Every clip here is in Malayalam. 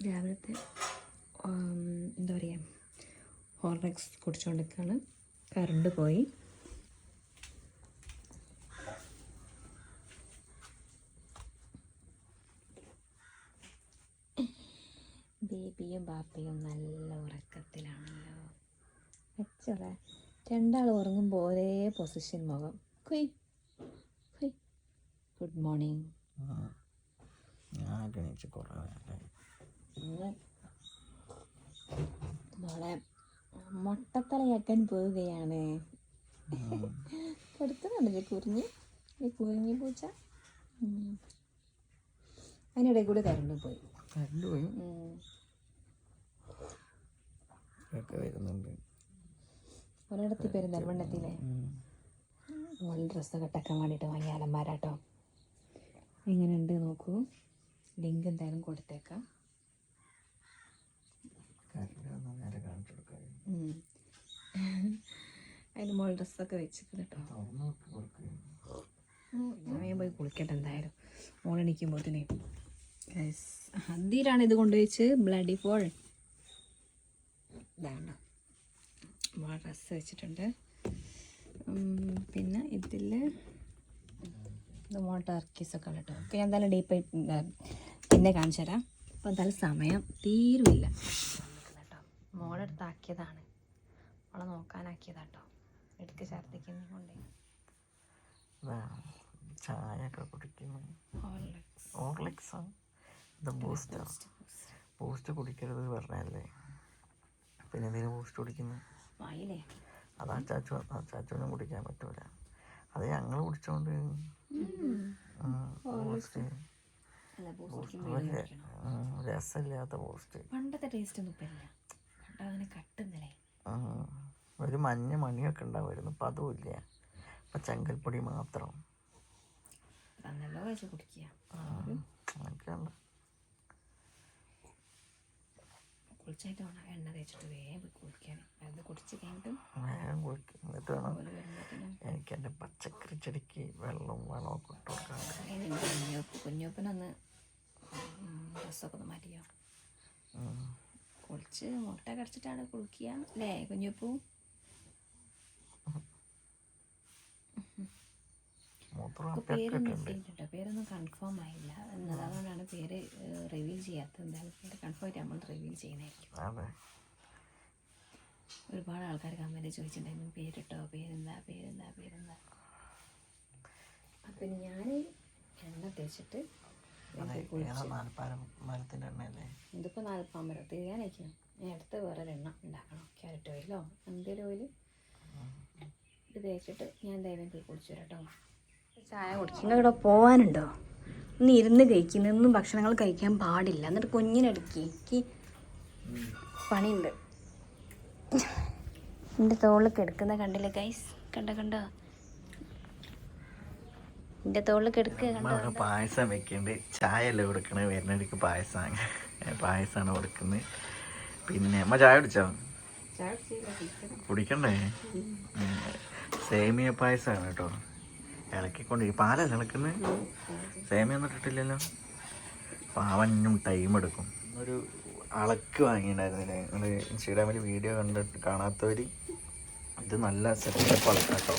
രാവിലത്തെ ഉം, എന്താ പറയുക ഹോർലിക്സ് കുടിച്ചുകൊണ്ടിരിക്കുകയാണ് കറണ്ട് പോയി. ബേബിയും ബാപ്പയും നല്ല ഉറക്കത്തിലാണല്ലോ. അച്ചോളെ രണ്ടാൾ ഉറങ്ങുമ്പോൾ ഒരേ പൊസിഷൻ മുഖം. കുയ് കുയ് ഗുഡ് മോർണിംഗ് ഞാൻ കുറേ. ഇന്ന് മോളെ മുട്ടത്തലയാക്കാൻ പോവുകയാണ്. കൊടുക്കുന്നുണ്ടല്ലേ കുറിഞ്ഞ് ഈ കുറിഞ്ഞി പൂച്ച. അതിനിടയിൽ കൂടെ കരണ്ട് പോയി. കരണ്ട് പോയി. ഒക്കെ വരുന്നുണ്ട്. ഒരിടത്ത് പെരുന്തൽമണ്ണത്തിലെ. മോളിൽ ഡ്രസ്സൊക്കെ ടക്കാൻ വേണ്ടിയിട്ട് വാങ്ങിയ അലമാരാട്ടോ എങ്ങനെയുണ്ട് നോക്കൂ. ലിങ്ക് എന്തായാലും കൊടുത്തേക്കാം കറണ്ട് വന്നാൽ നേരെ കാണിച്ചു കൊടുക്കാൻ ഉം. അതിന് മോൾ ഡ്രസ്സൊക്കെ ഉം, ഞാൻ പോയി കുളിക്കട്ടെ എന്തായാലും. മോളെണിക്കുമ്പോഴത്തേനെ ഹദ്ദീരാണ് ഇത് കൊണ്ടുവച്ച് ബ്ലഡി ഫോൾ ഇതാണ് മോൾ ഡ്രസ്സ് വെച്ചിട്ടുണ്ട്. പിന്നെ ഇതിൽ ഇത് മോൾ ടർക്കീസൊക്കെ കേട്ടോ അപ്പോൾ ഞാൻ എന്തായാലും ഡീപ്പായി പിന്നെ കാണിച്ചു തരാം അപ്പോൾ എന്തായാലും സമയം തീരുമില്ല കേട്ടോ അവളെ നോക്കാനാക്കിയതാട്ടോ. എടുക്ക് ഛർദിക്കുന്ന കൊണ്ടേ. ചായ ഒക്കെ കുടിക്കുന്നു. ഓർലിക്സാ ബൂസ്റ്റാ. കുടിക്കരുത് പറഞ്ഞല്ലേ? പിന്നെ എന്തിനു ബൂസ്റ്റ് കുടിക്കുന്നു? അതാ ചാച്ചു അച്ചാച്ചു അച്ചാച്ചുവിനും കുടിക്കാൻ പറ്റൂല. അത് ഞങ്ങൾ കുടിച്ചോണ്ട്. ബൂസ്റ്റ്. രസമില്ലാത്ത ബൂസ്റ്റ്. പണ്ടത്തെ ടേസ്റ്റ് ഒന്നും ഇപ്പം അങ്ങനെ കട്ടുന്നില്ലേ. ഒരു മഞ്ഞ മണിയൊക്കെ ഉണ്ടാവുമായിരുന്നു. അപ്പൊ അതും ഇല്ല. ഇപ്പം ചെങ്കൽപ്പൊടി മാത്രം. തന്നല്ലോ വെച്ച് കുടിക്കുക. അങ്ങനെയൊക്കെയുണ്ട്. കുളിച്ചായിട്ട് വേണം. എണ്ണ തേച്ചിട്ട് വേഗം കുളിക്കാൻ. അത് കുടിച്ച് കഴിഞ്ഞിട്ട് വേഗം കുളിക്കും. എന്നിട്ട് വേണം എനിക്ക് എന്റെ പച്ചക്കറി ചെടിക്ക് വെള്ളവും വളമൊക്കെ ഇട്ട് കൊടുക്കാൻ. കുഞ്ഞോപ്പനൊന്ന് ഡ്രസ്സൊക്കെ ഒന്ന് മാറ്റിയോ? കുളിച്ച് മുട്ട കടിച്ചിട്ടാണ് കുളിക്കുക. അല്ലേ കുഞ്ഞപ്പൂ? മൂത്രം ഒക്കെ പേര് പേരൊന്നും കൺഫേം ആയില്ല. എന്നത് അതുകൊണ്ടാണ് പേര് റിവീൽ ചെയ്യാത്തത്. എന്തായാലും പേര് കൺഫേം ആയിട്ട് നമ്മൾ റിവീൽ ചെയ്യുന്നതായിരിക്കും. ഒരുപാട് ആൾക്കാർ കമന്റ് ചോദിച്ചിട്ടുണ്ടായിരുന്നു. പേരിട്ടോ പേരെന്താ പേരെന്താ പേരെന്താ? അപ്പം ഞാൻ എണ്ണ തേച്ചിട്ട് മരത്തിന്റെ എണ്ണയല്ലേ? ഇതിപ്പോൾ നാൽപ്പാം തിരിയാനയക്കണം ഞാൻ അടുത്ത് വേറെ ഒരു എണ്ണ ഉണ്ടാക്കണം. ക്യാരറ്റ് ഓയിലോ എന്തെങ്കിലും ഓയിൽ ഇത് തേച്ചിട്ട് ഞാൻ എന്തായാലും തീ കുടിച്ചു വരാം കേട്ടോ ചായ കുടിച്ചു. ഇവിടെ പോവാനുണ്ടോ? ഇന്ന് ഇരുന്ന് കഴിക്കുന്ന ഒന്നും ഭക്ഷണങ്ങൾ കഴിക്കാൻ പാടില്ല. എന്നിട്ട് കുഞ്ഞിനടുക്കി എനിക്ക് പണിയുണ്ട്. എന്റെ തോളിൽ കിടക്കുന്ന കണ്ടില്ലേ ഗൈസ് കണ്ട കണ്ടോ? എന്റെ തോളിൽ കിടക്കുക പായസം വെക്കുന്നുണ്ട് ചായ അല്ലേ കൊടുക്കണേ വരുന്നവർക്ക് പായസം. പായസമാണ് കൊടുക്കുന്നത് പിന്നെ അമ്മ ചായ കുടിച്ചോ? കുടിക്കണ്ടേ? സേമിയ പായസമാണ് കേട്ടോ. ഇളക്കിക്കൊണ്ട് കൊണ്ട് പാലല്ല ഇളക്കുന്നത് സേമിയ ഒന്നും ഇട്ടിട്ടില്ലല്ലോ? പാവനും ടൈം എടുക്കും. ഒരു അളക്ക് വാങ്ങിയിട്ടുണ്ടായിരുന്നില്ലേ? നിങ്ങൾ ഇൻസ്റ്റാഗ്രാമിൽ വീഡിയോ കണ്ടിട്ട് കാണാത്തവർ ഇത് നല്ല സെറ്റപ്പ് അളക്കാട്ടോ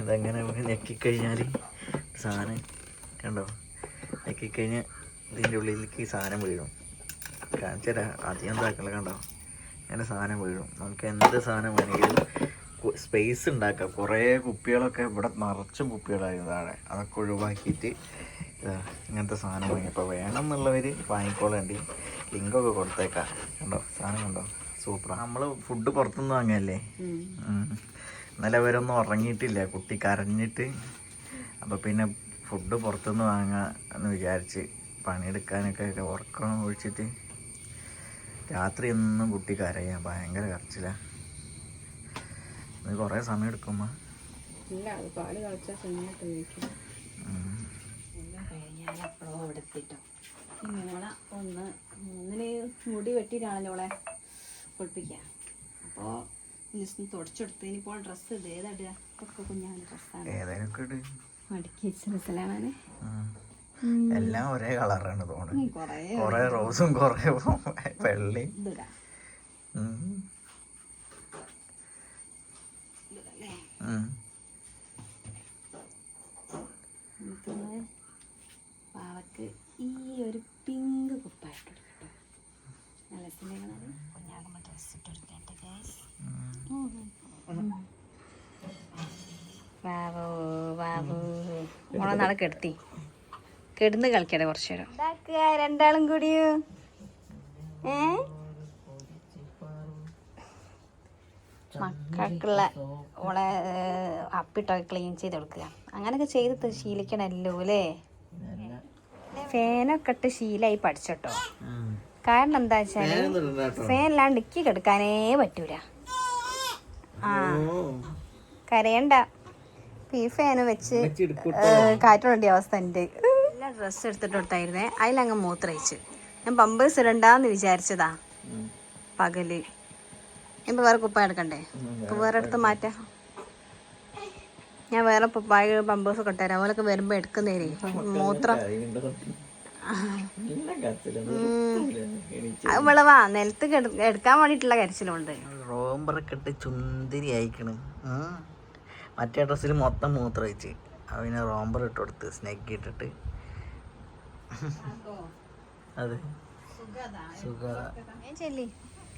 ഇതെങ്ങനെ നമുക്ക് ഞെക്കിക്കഴിഞ്ഞാൽ സാധനം കണ്ടോ? ഞെക്കിക്കഴിഞ്ഞാൽ ഇതിന്റെ ഉള്ളിലേക്ക് ഈ സാധനം വീഴും. കാണിച്ചു തരാം അധികം എന്താക്കല കണ്ടോ? അങ്ങനെ സാധനം വീഴും. നമുക്ക് എന്ത് സാധനം വേണമെങ്കിലും സ്പേസ് ഉണ്ടാക്കാം. കുറേ കുപ്പികളൊക്കെ ഇവിടെ നിറച്ചും കുപ്പികളായിരുന്നു താഴെ. അതൊക്കെ ഒഴിവാക്കിയിട്ട് ഇതാ ഇങ്ങനത്തെ സാധനം വാങ്ങി. അപ്പോൾ വേണം എന്നുള്ളവർ വാങ്ങിക്കോളേണ്ടി. ലിങ്കൊക്കെ കൊടുത്തേക്കാം. കണ്ടോ? സാധനം കണ്ടോ? സൂപ്പർ നമ്മൾ ഫുഡ് പുറത്തുനിന്ന് വാങ്ങല്ലേ? ഉം. ഇന്നലെ അവരൊന്നും ഉറങ്ങിയിട്ടില്ല. കുട്ടി കരഞ്ഞിട്ട്. അപ്പോൾ പിന്നെ ഫുഡ് പുറത്തുനിന്ന് വാങ്ങാം എന്ന് വിചാരിച്ച് പണിയെടുക്കാനൊക്കെ ഉറക്കം ഒഴിച്ചിട്ട് രാത്രി ഒന്നും കുട്ടി കരയാ. ഭയങ്കര കരച്ചിലാണ് ഇത് കുറേ സമയം എടുക്കുമ്മ ഇല്ല അത് പാൽ കളിച്ചാൽ കഴിഞ്ഞിട്ട് കഴിക്കും. എല്ലാം എടുത്തിട്ടോ. മോള ഒന്ന് മൂന്നിന് മുടി വെട്ടിയിട്ടാണല്ലോ അവളെ കുളിപ്പിക്കുക അപ്പോൾ ജസ്റ്റ് തുടച്ചെടുത്ത് ഇനിയിപ്പോൾ ഡ്രസ്സ് ഇത് ഏതാ ഇടുക ഒക്കെ കുഞ്ഞാന്റെ ഡ്രസ്സാണ് ഏതായാലും ഇട്. മടക്കി വെച്ച ഡ്രസ്സിലാണ് ഉം. എല്ലാം ഒരേ കളറാണ് തോന്നുന്നത് കൊറേ റോസും കൊറേ വെള്ളയും ഇതിടാം മോളെ നാളെ കെടുത്തി. കെടുന്ന് കളിക്കട്ടെ കുറച്ചു നേരം. രണ്ടാളും കൂടിയോ ഏ? മക്കൾക്കുള്ള ഓളെ അപ്പിട്ടൊക്കെ ക്ലീൻ ചെയ്ത് കൊടുക്കുക. അങ്ങനെയൊക്കെ ചെയ്ത് ശീലിക്കണല്ലോ അല്ലേ? ഫാനൊക്കെ ഇട്ട് ശീലായി പഠിച്ചോട്ടോ. കാരണം എന്താ വെച്ചാൽ. ഫാൻ ഇല്ലാണ്ട് ഇക്കി കെടുക്കാനേ പറ്റൂല. ആ. കരയണ്ട. ഈ ഫാന് വെച്ച് വെച്ച് അവസ്ഥ ഉണ്ട് എല്ലാ ഡ്രസ്സ് എടുത്തിട്ട് കൊടുത്തായിരുന്നേ. അതിലങ്ങ് മൂത്രയിച്ച്. ഞാൻ പമ്പേഴ്സ് ഇടണ്ടാന്ന് വിചാരിച്ചതാ. പകൽ. ഇപ്പൊ വേറെ കുപ്പ എടുക്കണ്ടേ? ഇപ്പൊ വേറെ എടുത്ത് മാറ്റാം. ഞാൻ വേറെ പപ്പായ പമ്പേഴ്സ് ഒക്കെ ഇട്ടുതരാം അവരൊക്കെ വരുമ്പോ എടുക്കുന്നേരേ. മൂത്രം. വിളവാ നിലത്ത് എടുക്കാൻ വേണ്ടിയിട്ടുള്ള കരച്ചിലുണ്ട്. റോംബറൊക്കെ ഇട്ട് ചുന്തിരി അയക്കണ്. മറ്റേ ഡ്രസ്സിൽ മൊത്തം മൂത്രം വെച്ച് അവന് റോംബർ ഇട്ട് കൊടുത്ത് സ്നേക്ക് ഇട്ടിട്ട്. അതെ. സുഖ.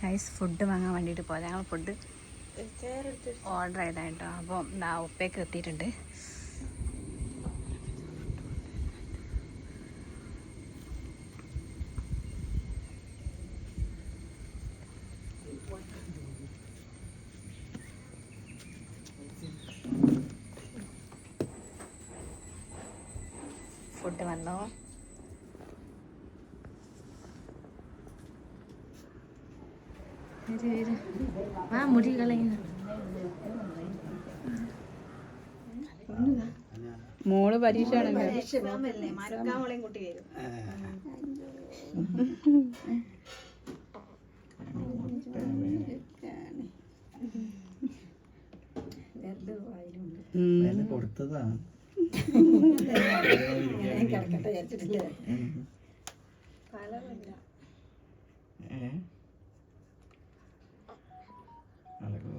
ഗൈസ് ഫുഡ് വാങ്ങാൻ വേണ്ടിയിട്ട് പോയത്. ഞങ്ങൾ ഫുഡ് ഓർഡർ ചെയ്തായിട്ടോ അപ്പം ഉപ്പയൊക്കെ എത്തിയിട്ടുണ്ട്. ഫുഡ് വന്നു. ആ മുടി കളയുന്നു. മോൾ പരീക്ഷ ആണല്ലോ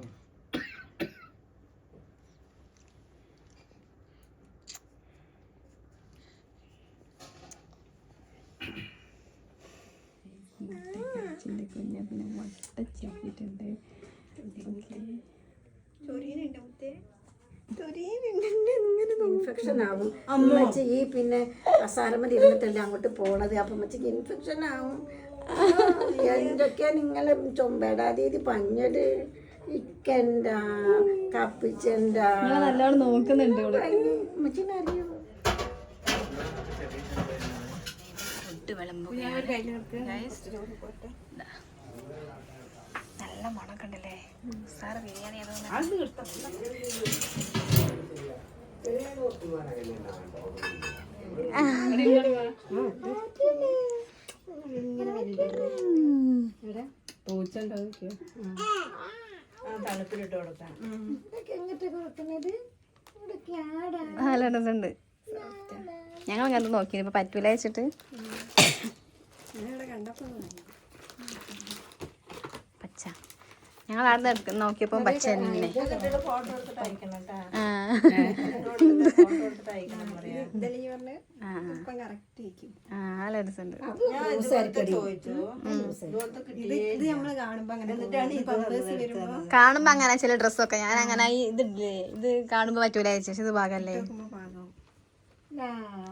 കൊടുത്തതാ കുഞ്ഞ പിന്നെ മുട്ട ചീറ്റിട്ടുണ്ട് ഇൻഫെക്ഷൻ ആവും. അമ്മച്ചി ഈ പിന്നെ കസാരമ്മ ഇരുന്നിട്ടല്ലേ അങ്ങോട്ട് പോണത്? അപ്പൊ അമ്മച്ചിക്ക് ഇൻഫെക്ഷൻ ആവും. എന്തൊക്കെയാ നിങ്ങളെ ചൊമ്പേടാതീതി പഞ്ഞത്? ഇക്കണ്ട കപ്പിച്ചണ്ട. നല്ലോണം നോക്കുന്നുണ്ട് അമ്മച്ചിനെ അറിയോ? നല്ല മണമൊക്കെ ഉണ്ടല്ലേ സാറ് ബിരിയാണി ഞങ്ങൾ അങ്ങനെ നോക്കി ഇപ്പൊ പറ്റൂല വെച്ചിട്ട്. പച്ച ഞങ്ങൾ അവിടെ നിന്ന് നോക്കിയപ്പോ പച്ച തന്നെ. കാണുമ്പോ അങ്ങനെ ചില ഡ്രസ്സൊക്കെ ഞാൻ അങ്ങനെ ഈ ഇതില്ലേ ഇത് കാണുമ്പോ പറ്റൂല ചേച്ചി ഇത് ഭാഗല്ലേ?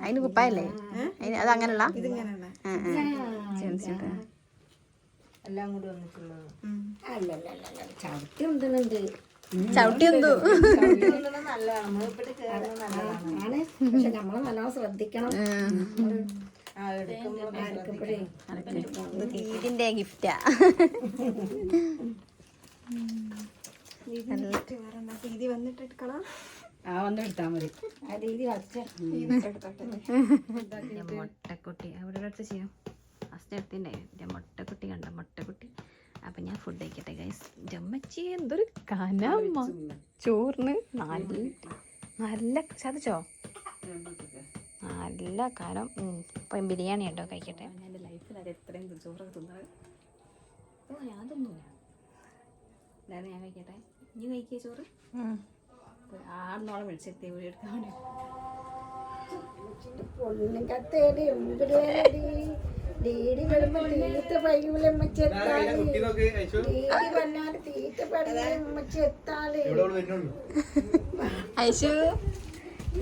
അതിന് കുപ്പായല്ലേ? അത് അങ്ങനെയുള്ള? അല്ലല്ല ചവിട്ടി ഉണ്ടുന്നുണ്ട് ചവിട്ടി നല്ലതാണ്. ആണ് പക്ഷെ നമ്മളെ നല്ലോണം ശ്രദ്ധിക്കണം. ഇതിന്റെ ഗിഫ്റ്റാ. ആ വന്നെടുത്താ മതി. ആ രീതി വച്ച മുട്ടക്കുട്ടി അവിടെ ചെയ്യാം. ഫസ്റ്റ് എടുത്തിന്റെ എന്റെ മുട്ടക്കുട്ടി കണ്ട? മുട്ടക്കുട്ടി. അപ്പൊ ഞാൻ ഫുഡ് കഴിക്കട്ടെ ഗൈസ് ജമ്മച്ചി എന്തൊരു കനമ്മ ചോറിന് നല്ല നല്ല ചതച്ചോ? നല്ല കനം. കാലം ഇപ്പം ബിരിയാണി ഉണ്ടോ? കഴിക്കട്ടെ. എന്റെ ലൈഫിൽ അത് എത്രയും ചോറൊക്കെ തിന്നത്. ഓ ഞാൻ കഴിക്കട്ടെ. നീ കഴിക്കിയ ചോറ്? ആടിനോളം വിളിച്ചെത്തി വീട് എടുക്കാൻ വേണ്ടി. ഡീഡി വരുമ്പോ തീറ്റ പയ്യൂലെ ഉമ്മച്ചെത്താൽ ഡീഡി വന്നാൽ തീറ്റ പയ്യൂലെ ഉമ്മച്ചെത്താൽ ഐശു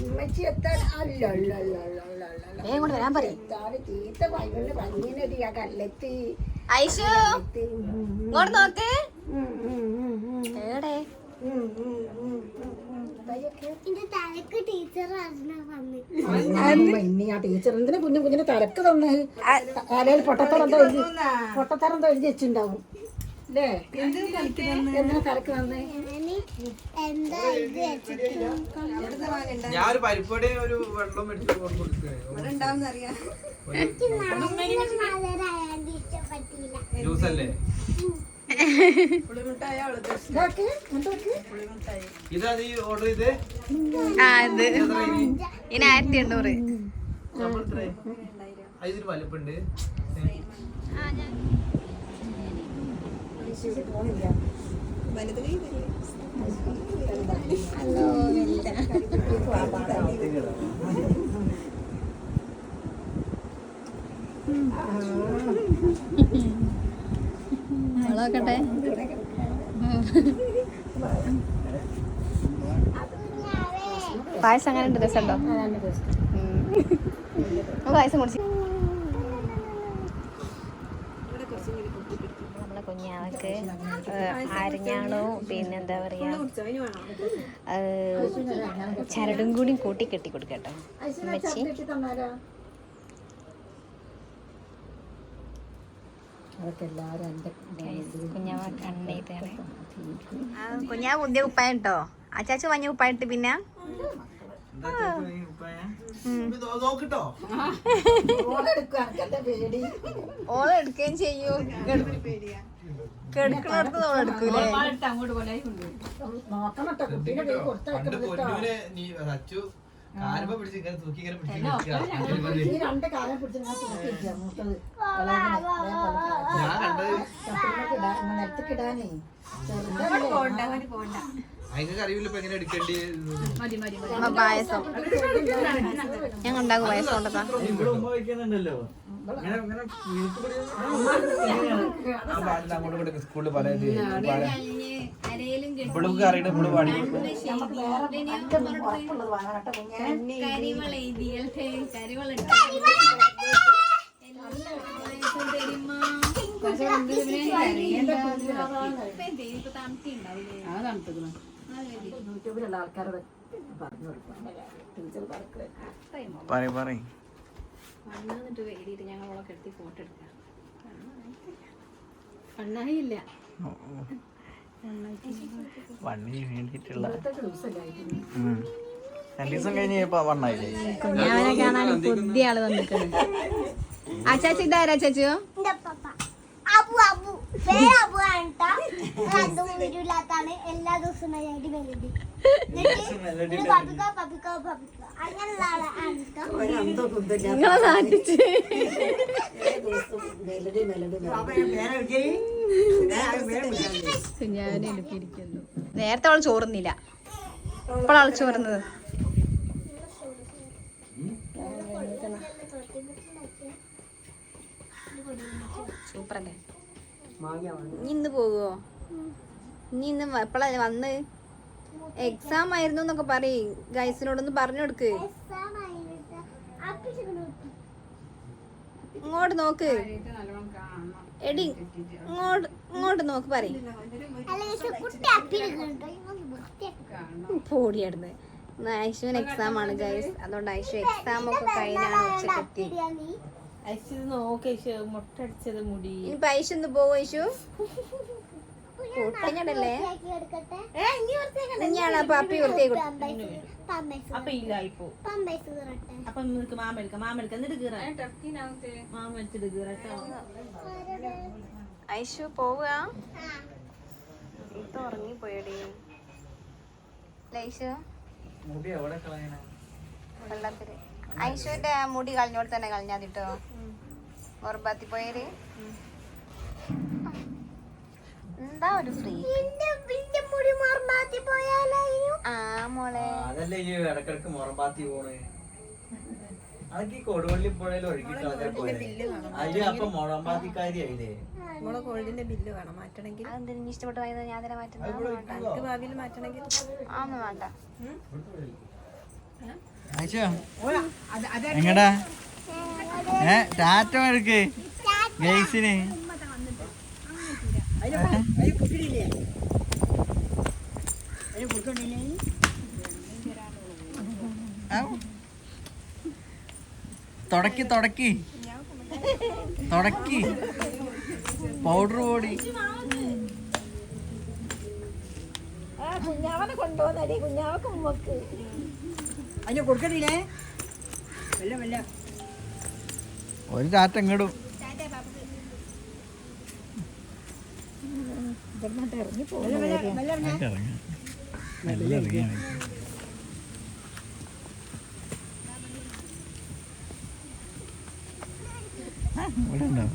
ഉമ്മച്ചി എത്താൻ അല്ല അല്ല അല്ല അല്ല അല്ല അല്ല അല്ല. വേഗം കൊണ്ട് വരാൻ പറയും. എത്താൽ തീറ്റ കല്ലെത്തി. ഐശു ഉം, ഇങ്ങോട്ട് നോക്ക്. ഇനി ആ ടീച്ചർ എന്തിനാ കുഞ്ഞു കുഞ്ഞിന് തലക്ക് തന്ന്? തലയിൽ പൊട്ടത്തറ എന്തോ എഴുതി പൊട്ടത്തറ എന്തോ എഴുതി വെച്ചിണ്ടാവും അല്ലേ എന്തിനാ തലക്ക് തന്നേ? ഞാനൊരു പരിപ്പടി ഒരു വെള്ളം എടുത്ത് കൊടുക്കുക ജ്യൂസ് അല്ലേ ഇനി ആയിരത്തി എണ്ണൂറ്. നമ്മൾ എത്ര അതിന് വലിപ്പുണ്ട്. നോക്കട്ടെ. പായസം അങ്ങനെ ഉണ്ട് രസമുണ്ടോ? പായസം കുടിച്ച്. നമ്മളെ കുഞ്ഞാവക്ക് അരിഞ്ഞാണോ പിന്നെന്താ പറയാ ഏഹ്, ചരടും കൂടി കൂട്ടി കെട്ടി കൊടുക്കട്ടോ ഉമ്മച്ചി കെട്ടി തന്നാലോ അതൊക്കെ എല്ലാവരും എന്റെ കുഞ്ഞാവ പുതിയ കുപ്പായം കേട്ടോ അച്ചാച്ച മഞ്ഞ കുപ്പായിട്ട് പിന്നെ? എന്താ ചേച്ചി നീ ഉപ്പായ? ഇത് നോ- നോക്കിട്ടോ. ഓളെടുക്കും എനിക്കെന്താ പേടി? ഓളെ എടുക്കുകയും ചെയ്യൂ. കിടക്കണടുത്ത് ഓളെ എടുക്കൂലേ? അങ്ങോട്ട് പോലെ നോക്കണം കേട്ടോ കുട്ടീനെ കാലുമ്പോ പിടിച്ച് ഇങ്ങനെ തൂക്കി ഇങ്ങനെ പിടിച്ച് രണ്ട് കാലം പിടിച്ച് ഞാൻ മൂത്തത് ഞാൻ കണ്ടത് നിലത്തേക്കിടാനേ ചെറുതല്ലേ അറിയില്ല ഇപ്പൊ എങ്ങനെ എടുക്കേണ്ടി പായസം. ഞങ്ങൾ ഉണ്ടാക്കും പായസം കൊണ്ടതാ. ഇവിടെ ഉമ്മ വയ്ക്കുന്നുണ്ടല്ലോ. സ്കൂളിൽ പല അറിയണ പാടി ആ തണുത്തുക്കണം യൂട്യൂബിലുള്ള ആൾക്കാരോട് പറഞ്ഞു കൊടുക്കാം ടീച്ചർ പറയും പറയും. കണ്ണാന്നിട്ട് എഴുതിയിട്ട് ഞങ്ങൾ അവളെ കെടുത്തി ഫോട്ടോ എടുക്കാം. കണ്ണായില്ല വണ്ണിന് വേണ്ടിയിട്ടുള്ള. രണ്ട് ദിവസം കഴിഞ്ഞ് ഇപ്പൊ വണ്ണായില്ലേ? കുഞ്ഞാവനെ കാണാൻ പുതിയ ആൾ വന്നിട്ടുണ്ട്. ആ ചാച്ചി ഇതാരാ ചാച്ചു അബു അബു. അബു ആണ്. എല്ലാ ദിവസവും മെലഡി മെലഡി. നിങ്ങളെ നാട്ടിച്ച്. കുഞ്ഞാവിനെ എടുക്കിയിരിക്കുന്നു നേരത്തെ അവൾ ചോറുന്നില്ല. ഇപ്പോഴാണ് ചോറുന്നത്. സൂപ്പറല്ലേ? ഇനി ഇന്ന് പോകുവോ? ഇനി ഇന്ന് എപ്പോഴാ വന്ന് എക്സാം ആയിരുന്നു എന്നൊക്കെ പറയും. ഗൈസിനോടൊന്ന് പറഞ്ഞു കൊടുക്ക് ഇങ്ങോട്ട് നോക്ക്. എടി ഇങ്ങോട്ട് ഇങ്ങോട്ട് നോക്ക് പറയും. പോടിയാടുന്നത് ഐഷുവിന് എക്സാം ആണ് ഗൈസ്. അതുകൊണ്ട് ഐഷു എക്സാം ഒക്കെ കഴിഞ്ഞാണ് ഉച്ചക്കെത്തി ഐശു നോക്ക് മുട്ടടിച്ചത് മുടി. ഇനി ഐഷു ഒന്ന് പോവും ഐഷു കൂട്ടഞ്ഞടല്ലേ? എടുക്കട്ടെ ഇനിയാണ് അപ്പി നിനക്ക് എന്നിട്ട് കീറാം. കീറട്ടോ ഐഷു പോവുക. ഉറങ്ങി പോയടി ലൈഷു മുടി എവിടെ കളയണ വെള്ളത്തിൽ. ഐശുവിന്റെ മുടി കളഞ്ഞോട് തന്നെ കളഞ്ഞാതിട്ടോ? മുറബാത്തി പോയേര് എന്താ ഒരു ഫ്രീ ആ മോളെ. അതല്ലേ ഈ ഇടക്കിടക്ക് മുറമ്പാത്തി പോണേ. അതൊക്കെ ഈ കൊടുവള്ളി പുഴയിൽ ഒഴുകി കളഞ്ഞാൽ പോലെ അയ്യോ അപ്പൊ മുറമ്പാത്തിക്കാരി ആയില്ലേ നമ്മളെ ഗോൾഡിന്റെ ബില്ല് വേണം മാറ്റണമെങ്കിൽ അതെന്തിനും ഇഷ്ടപ്പെട്ട് വാങ്ങിയത് ഞാൻ തന്നെ മാറ്റുന്നത്? എനിക്ക് ഭാവിയിൽ മാറ്റണമെങ്കിൽ ആന്ന് വേണ്ട. എങ്ങടാ? ഏ ടാറ്റ എടുക്ക്. ഗൈസിന്. തുടക്കി തുടക്കി. തുടക്കി. പൗഡർ പൊടി. കുഞ്ഞാവനെ കൊണ്ടുപോകുന്നടി കുഞ്ഞാവക്ക് ഉമ്മക്ക്. അതിന് കൊടുക്കണില്ലേ? വല്ല വല്ല. ഒരു ടാറ്റ ഇങ്ങടും ഇവിടെ ഉണ്ടാവും